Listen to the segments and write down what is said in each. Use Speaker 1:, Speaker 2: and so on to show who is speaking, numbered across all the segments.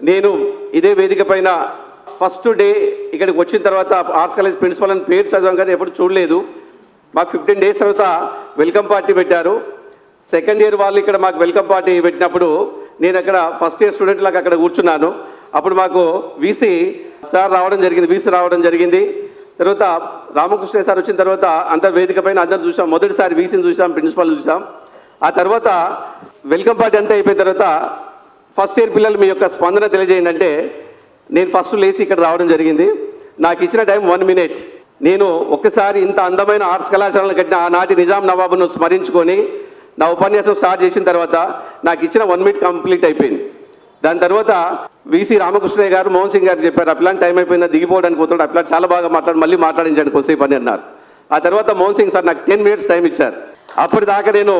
Speaker 1: నేను ఇదే వేదిక పైన ఫస్ట్ డే ఇక్కడికి వచ్చిన తర్వాత ఆర్ట్స్ కాలేజ్ ప్రిన్సిపల్ అని పేరు చదివాం కానీ ఎప్పుడు చూడలేదు. మాకు ఫిఫ్టీన్ డేస్ తర్వాత వెల్కమ్ పార్టీ పెట్టారు. సెకండ్ ఇయర్ వాళ్ళు ఇక్కడ మాకు వెల్కమ్ పార్టీ పెట్టినప్పుడు నేను అక్కడ ఫస్ట్ ఇయర్ స్టూడెంట్ లాగా అక్కడ కూర్చున్నాను. అప్పుడు మాకు వీసీ సార్ రావడం జరిగింది వీసీ రావడం జరిగింది. తర్వాత రామకృష్ణ సార్ వచ్చిన తర్వాత అందరు వేదిక పైన అందరు చూసాం మొదటిసారి వీసీని చూసాం ప్రిన్సిపల్ చూసాం. ఆ తర్వాత వెల్కమ్ పార్టీ అంతా అయిపోయిన తర్వాత ఫస్ట్ ఇయర్ పిల్లలు మీ యొక్క స్పందన తెలియజేయండి అంటే నేను ఫస్ట్ లేచి ఇక్కడ రావడం జరిగింది. నాకు ఇచ్చిన టైం వన్ మినిట్. నేను ఒక్కసారి ఇంత అందమైన ఆర్ట్స్ కళాశాలను కట్టిన ఆనాటి నిజాం నవాబును స్మరించుకొని నా ఉపన్యాసం స్టార్ట్ చేసిన తర్వాత నాకు ఇచ్చిన వన్ మినిట్ కంప్లీట్ అయిపోయింది. దాని తర్వాత వీసీ రామకృష్ణయ్య గారు మోహన్ సింగ్ గారు చెప్పారు అప్లాంటి టైం అయిపోయిందా? దిగిపోవడానికి పోతాడు అప్లాంటి చాలా బాగా మాట్లాడి మళ్ళీ మాట్లాడించండి కొద్దిసేపు అని అన్నారు. ఆ తర్వాత మోహన్ సింగ్ సార్ నాకు టెన్ మినిట్స్ టైం ఇచ్చారు. అప్పటిదాకా నేను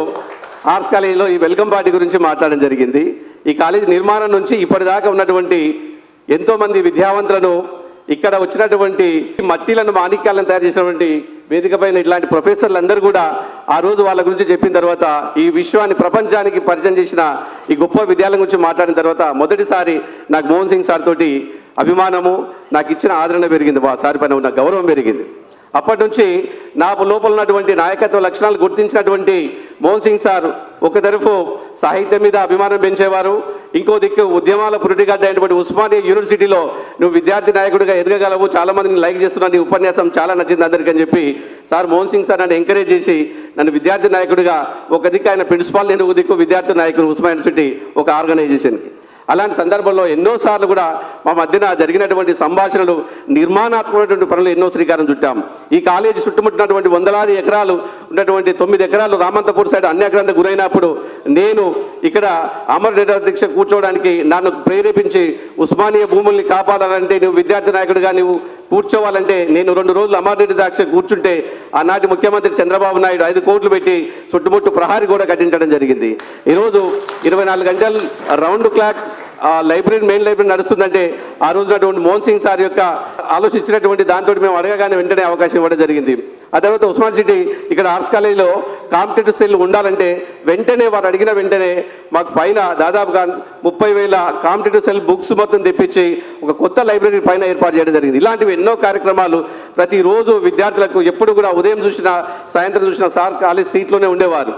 Speaker 1: ఆర్ట్స్ కాలేజీలో ఈ వెల్కమ్ పార్టీ గురించి మాట్లాడడం జరిగింది. ఈ కాలేజీ నిర్మాణం నుంచి ఇప్పటిదాకా ఉన్నటువంటి ఎంతోమంది విద్యావంతులను ఇక్కడ వచ్చినటువంటి మట్టిలను మాణిక్యాలను తయారు చేసినటువంటి వేదిక పైన ఇట్లాంటి ప్రొఫెసర్లు అందరూ కూడా ఆ రోజు వాళ్ళ గురించి చెప్పిన తర్వాత ఈ విశ్వాన్ని ప్రపంచానికి పరిచయం చేసిన ఈ గొప్ప విద్యాలయం గురించి మాట్లాడిన తర్వాత మొదటిసారి నాకు మోహన్ సింగ్ సార్ తోటి అభిమానము నాకు ఇచ్చిన ఆదరణ పెరిగింది. మా సార్ పైన ఉన్న గౌరవం పెరిగింది. అప్పటి నుంచి నా లోపల ఉన్నటువంటి నాయకత్వ లక్షణాలు గుర్తించినటువంటి మోహన్ సింగ్ సార్ ఒక తరఫు సాహిత్యం మీద అభిమానం పెంచేవారు. ఇంకో దిక్కు ఉద్యమాల పురుటిగడ్డ అయినటువంటి ఉస్మానియా యూనివర్సిటీలో నువ్వు విద్యార్థి నాయకుడిగా ఎదగగలవు. చాలా మందిని లైక్ చేస్తున్నా నీ ఉపన్యాసం చాలా నచ్చింది అందరికీ అని చెప్పి సార్ మోహన్ సింగ్ సార్ నన్ను ఎంకరేజ్ చేసి నన్ను విద్యార్థి నాయకుడిగా ఒక దిక్కు ఆయన ప్రిన్సిపాల్ నేను ఒక దిక్కు విద్యార్థి నాయకుడు ఉస్మానియా యూనివర్సిటీ ఒక ఆర్గనైజేషన్కి అలాంటి సందర్భంలో ఎన్నోసార్లు కూడా మా మధ్యన జరిగినటువంటి సంభాషణలు నిర్మాణాత్మకమైనటువంటి పనులు ఎన్నో శ్రీకారం చుట్టాం. ఈ కాలేజీ చుట్టుముట్టినటువంటి వందలాది ఎకరాలు ఉన్నటువంటి తొమ్మిది ఎకరాలు రామంతపూర్ సైడ్ అన్యాక్రాంత గురైనప్పుడు నేను ఇక్కడ అమర్ రెడ్డి దీక్ష కూర్చోవడానికి నన్ను ప్రేరేపించి ఉస్మానియా భూముల్ని కాపాడాలంటే నువ్వు విద్యార్థి నాయకుడిగా నువ్వు కూర్చోవాలంటే నేను రెండు రోజులు అమర్రెడ్డి దాక్ష కూర్చుంటే ఆనాటి ముఖ్యమంత్రి చంద్రబాబు నాయుడు ఐదు కోట్లు పెట్టి చుట్టుముట్టు ప్రహారీ కూడా కట్టించడం జరిగింది. ఈరోజు ఇరవై నాలుగు గంటలు రౌండ్ క్లాక్ ఆ లైబ్రరీ మెయిన్ లైబ్రరీ నడుస్తుందంటే ఆ రోజునటువంటి మోహన్ సింగ్ సార్ యొక్క ఆలోచించినటువంటి దాంతో మేము అడగగానే వెంటనే అవకాశం ఇవ్వడం జరిగింది. ఆ తర్వాత ఉస్మాన్ సిటీ ఇక్కడ ఆర్ట్స్ కాలేజీలో కాంపిటేటివ్ సెల్ ఉండాలంటే వెంటనే వారు అడిగిన వెంటనే మాకు పైన దాదాపుగా ముప్పై వేల కాంపిటేటివ్ సెల్ బుక్స్ మొత్తం తెప్పించి ఒక కొత్త లైబ్రరీ పైన ఏర్పాటు చేయడం జరిగింది. ఇలాంటివి ఎన్నో కార్యక్రమాలు ప్రతిరోజు విద్యార్థులకు ఎప్పుడు కూడా ఉదయం చూసినా సాయంత్రం చూసినా సార్ కాలేజ్ సీట్లోనే ఉండేవారు.